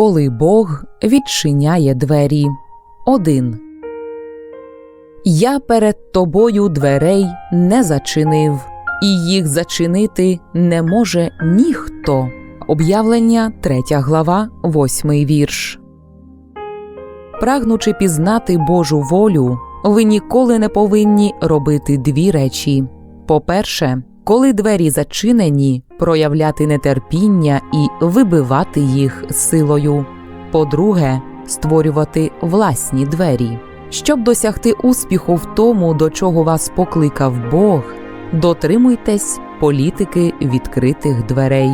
Коли Бог відчиняє двері. 1. Я перед тобою дверей не зачинив, і їх зачинити не може ніхто. Об'явлення 3 глава, 8 вірш. Прагнучи пізнати Божу волю, ви ніколи не повинні робити дві речі. По-перше, коли двері зачинені, проявляти нетерпіння і вибивати їх силою. По-друге, створювати власні двері. Щоб досягти успіху в тому, до чого вас покликав Бог, дотримуйтесь політики відкритих дверей.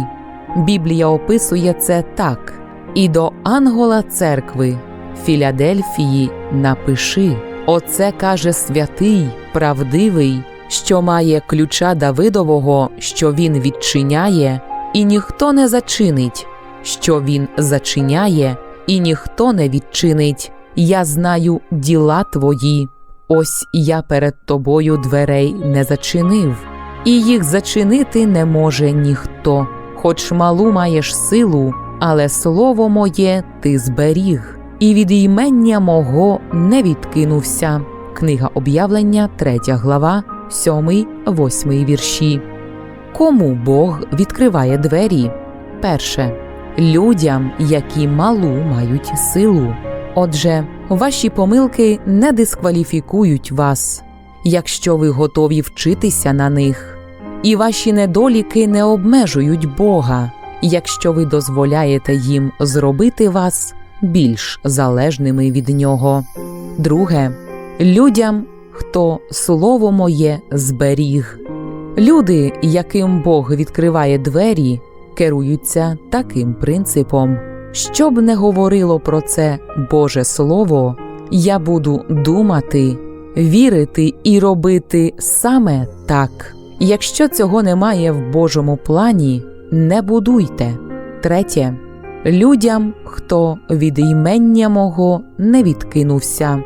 Біблія описує це так: і до ангола церкви Філадельфії напиши: Оце каже святий, правдивий, що має ключа Давидового, що він відчиняє, і ніхто не зачинить, що він зачиняє, і ніхто не відчинить. Я знаю діла твої. Ось я перед тобою дверей не зачинив, і їх зачинити не може ніхто. Хоч малу маєш силу, але слово моє ти зберіг, і від імення мого не відкинувся. Книга об'явлення, 3 глава, 7, 8 вірші. Кому Бог відкриває двері? Перше людям, які малу мають силу. Отже, ваші помилки не дискваліфікують вас, якщо ви готові вчитися на них, і ваші недоліки не обмежують Бога, якщо ви дозволяєте їм зробити вас більш залежними від нього. Друге, людям, хто слово моє зберіг. Люди, яким Бог відкриває двері, керуються таким принципом. Щоб не говорило про це Боже Слово, я буду думати, вірити і робити саме так. Якщо цього немає в Божому плані, не будуйте. Третє. Людям, хто від імення мого не відкинувся.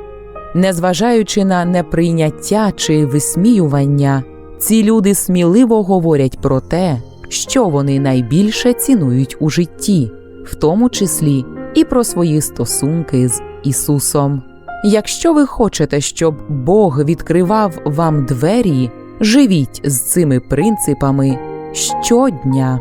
Незважаючи на неприйняття чи висміювання, ці люди сміливо говорять про те, що вони найбільше цінують у житті в тому числі і про свої стосунки з Ісусом. Якщо ви хочете, щоб Бог відкривав вам двері, живіть з цими принципами щодня.